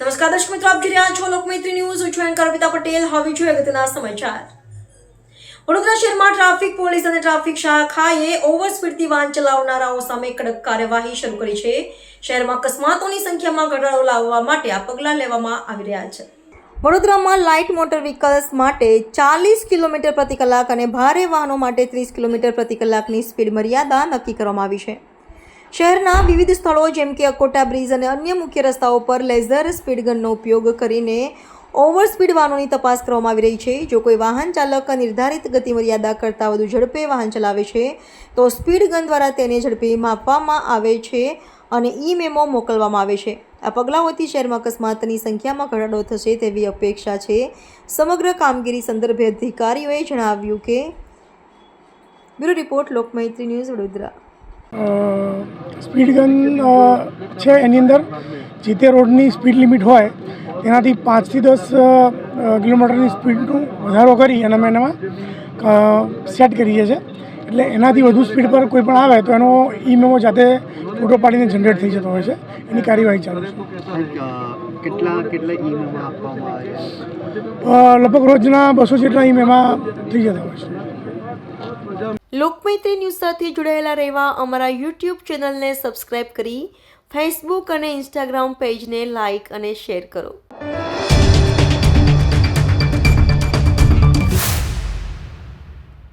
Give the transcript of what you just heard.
નમસ્કાર દર્શક મિત્રો, આપ જોઈ રહ્યા છો લોકમૈત્રી ન્યૂઝ. છું એન્કર અર્પિતા પટેલ. હવે જોઈએ અગત્યના સમાચાર. વડોદરા શહેરમાં ટ્રાફિક પોલીસ અને ટ્રાફિક શાખાએ ઓવર સ્પીડથી વાહન ચલાવનારાઓ સામે કડક કાર્યવાહી શરૂ કરી છે. શહેરમાં અકસ્માતોની સંખ્યામાં ઘટાડો લાવવા માટે આ પગલાં લેવામાં આવી રહ્યા છે. વડોદરામાં લાઇટ મોટર વ્હીકલ્સ માટે ચાલીસ કિલોમીટર પ્રતિ કલાક અને ભારે વાહનો માટે ત્રીસ કિલોમીટર પ્રતિ કલાકની સ્પીડ મર્યાદા નક્કી કરવામાં આવી છે. શહેરના વિવિધ સ્થળો જેમ કે અકોટા બ્રિજ અને અન્ય મુખ્ય રસ્તાઓ પર લેઝર સ્પીડ ગનનો ઉપયોગ કરીને ઓવર સ્પીડ વાહનોની તપાસ કરવામાં આવી રહી છે. જો કોઈ વાહન ચાલક નિર્ધારિત ગતિ મર્યાદા કરતાં વધુ ઝડપે વાહન ચલાવે છે, તો સ્પીડ ગન દ્વારા તેને ઝડપે માપવામાં આવે છે. અને ઈ મેમો મોકલવામાં આવે છે. આ પગલાંઓથી શહેરમાં અકસ્માતની સંખ્યામાં ઘટાડો થશે તેવી અપેક્ષા છે. સમગ્ર કામગીરી સંદર્ભે અધિકારીઓએ જણાવ્યું કે bureau report, Lokmaitri news, Vadodara. Speed gun છે એની અંદર. જે તે રોડની સ્પીડ લિમિટ હોય, તેનાથી પાંચથી દસ કિલોમીટરની સ્પીડનું વધારો કરી અને અમે એનામાં સેટ કરીએ છીએ. એટલે એનાથી વધુ સ્પીડ પર કોઈ પણ આવે તો એનો ઈ મેમો જાતે ફોટો પાડીને જનરેટ થઈ જતો હોય છે. એની કાર્યવાહી ચાલુ છે. કેટલા આપવામાં લગભગ રોજના બસો જેટલા ઈ મેમાં થઈ જતા હોય છે. લોકમૈત્રી ન્યૂઝ સાથે જોડાયેલા રહેવા અમારા યુટ્યુબ ચેનલને સબસ્ક્રાઇબ કરી ફેસબુક અને ઇન્સ્ટાગ્રામ પેજને લાઇક અને શેર કરો.